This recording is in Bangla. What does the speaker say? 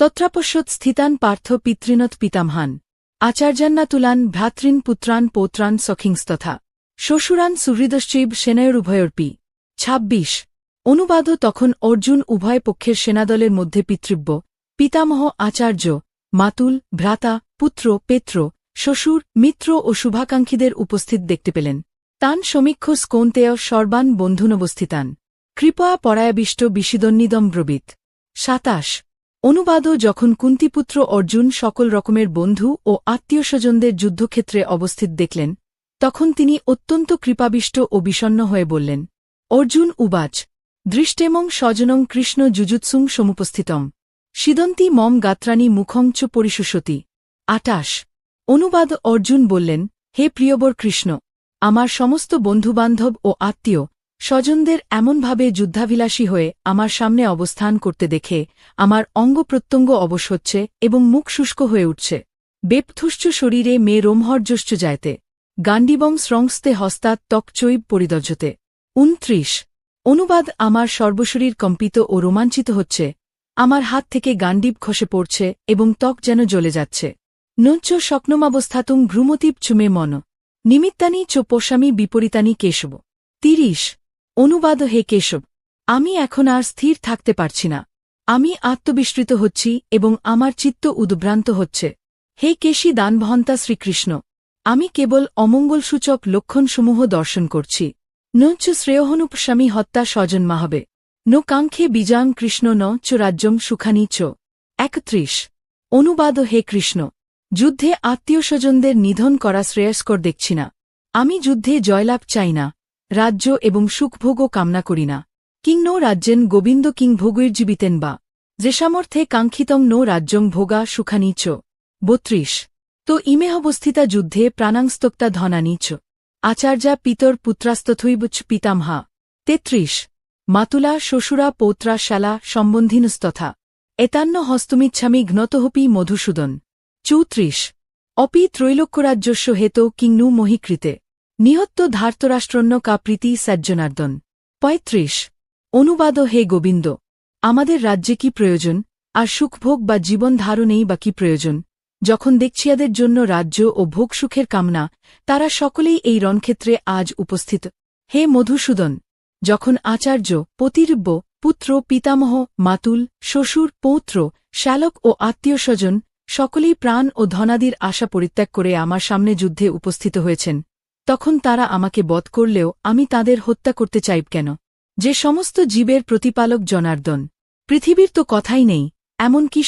তত্রাপশ্যৎ স্থিতান পার্থ পিতৃণৎ পিতামহান। আচার্যান্না তুলান ভ্রাতৃন পুত্রান পৌত্রান সখিংস্তথা। শ্বশুরান সুহৃদশ্চৈব সেনায়ুরুভয়োর্পি। ২৬ অনুবাদ তখন অর্জুন উভয় পক্ষের সেনাদলের মধ্যে পিতৃব্য। পিতামহ আচার্য, মাতুল, ভ্রাতা, পুত্র, পেত্র, শ্বশুর, মিত্র ও শুভাকাঙ্ক্ষীদের উপস্থিত দেখতে পেলেন। তান সমীক্ষ স্কোন্তেয় সর্বান বন্ধুনবস্থিতান। কৃপয়া পরায়াবিষ্ট বিশিদন্নিদম ব্রবীত সাতাশ। অনুবাদও যখন কুন্তিপুত্র অর্জুন সকল রকমের বন্ধু ও আত্মীয়স্বজনদের যুদ্ধক্ষেত্রে অবস্থিত দেখলেন, তখন তিনি অত্যন্ত কৃপাবিষ্ট ও বিষণ্ন হয়ে বললেন, অর্জুন উবাচ, দৃষ্টেমং স্বজনং কৃষ্ণ যুজুৎসুং সমুপস্থিতম, সিদন্তি মম গাত্রাণী মুখং চ পরিশুষতি আটাশ অনুবাদ অর্জুন বললেন, হে প্রিয়বর কৃষ্ণ, আমার সমস্ত বন্ধুবান্ধব ও আত্মীয় স্বজনদের এমনভাবে যুদ্ধাভিলাষী হয়ে আমার সামনে অবস্থান করতে দেখে আমার অঙ্গপ্রত্যঙ্গ অবশ হচ্ছে এবং মুখ শুষ্ক হয়ে উঠছে। বেপথুশ্চ শরীরে মে রোমহর্যশ্চ যায়তে। গান্ডিবং স্রংস্তে হস্তাৎ ত্বকচৈব পরিদর্জতে উনত্রিশ। অনুবাদ আমার সর্বশরীর কম্পিত ও রোমাঞ্চিত হচ্ছে। আমার হাত থেকে গান্ডিব খসে পড়ছে এবং ত্বক যেন জ্বলে যাচ্ছে। নঞ্চ স্বপ্নমাবস্থাতুং ভ্রুমতীব চুমে মন। নিমিত্তানি চ পোষামি বিপরীতানি কেশব। তিরিশ। অনুবাদ হে কেশব, আমি এখন আর স্থির থাকতে পারছি না। আমি আত্মবিস্মৃত হচ্ছি এবং আমার চিত্ত উদ্ভ্রান্ত হচ্ছে। হে কেশী দানবহন্তা শ্রীকৃষ্ণ, আমি কেবল অমঙ্গলসূচক লক্ষণসমূহ দর্শন করছি। নঞ্চ শ্রেয়হনুপস্বামী হত্যা স্বজন মাহবে। ন কাঙ্ক্ষে বিজাং কৃষ্ণ ন চ রাজ্যম সুখানি চ। একত্রিশ। অনুবাদ হে কৃষ্ণ, যুদ্ধে আত্মীয়স্বজনদের নিধন করা শ্রেয়স্কর দেখছি না। আমি যুদ্ধে জয়লাভ চাই না। রাজ্য এবং সুখভোগও কামনা করি না। কিং নো রাজ্যেন গোবিন্দ কিং ভোগৈর্জীবিতেন বা। যে সামর্থ্যে কাঙ্ক্ষিতং নো রাজ্যং ভোগা সুখানি চ। বত্রিশ। তো ইমেহবস্থিতা যুদ্ধে প্রাণাংস্তক্তা ধনানি চ। আচার্যা পিতর পুত্রাস্তথৈবচ পিতামহা। তেত্রিশ। মাতুলা শ্বশুরা পৌত্রা শালা সম্বন্ধিনস্তথা। এতান্ন হস্তমিচ্ছামি ঘ্নতহপি মধুসূদন। চৌত্রিশ। অপি ত্রৈলোক্যরাজ্যস্য হেত কিংনু মহিকৃতে। নিহত্ত ধার্তরাষ্ট্রন্য কা প্রীতি সজ্জনার্দন। পঁয়ত্রিশ। অনুবাদ, হে গোবিন্দ, আমাদের রাজ্যে কি প্রয়োজন? আর সুখভোগ বা জীবন ধারণেই বা কি প্রয়োজন? যখন দেখছিয়াদের জন্য রাজ্য ও ভোগসুখের কামনা, তারা সকলেই এই রণক্ষেত্রে আজ উপস্থিত। হে মধুসূদন, যখন আচার্য, পতিরব্য, পুত্র, পিতামহ, মাতুল, শ্বশুর, পৌত্র, শ্যালক ও আত্মীয়স্বজন, সকলেই প্রাণ ও ধনাদির আশা পরিত্যাগ করে আমার সামনে যুদ্ধে উপস্থিত হয়েছেন। তখন তারা আমাকে বধ করলেও আমি তাদের হত্যা করতে চাইব কেন? যে সমস্ত জীবের প্রতিপালক জনার্দন, পৃথিবীর তো কথাই নেই, এমনকি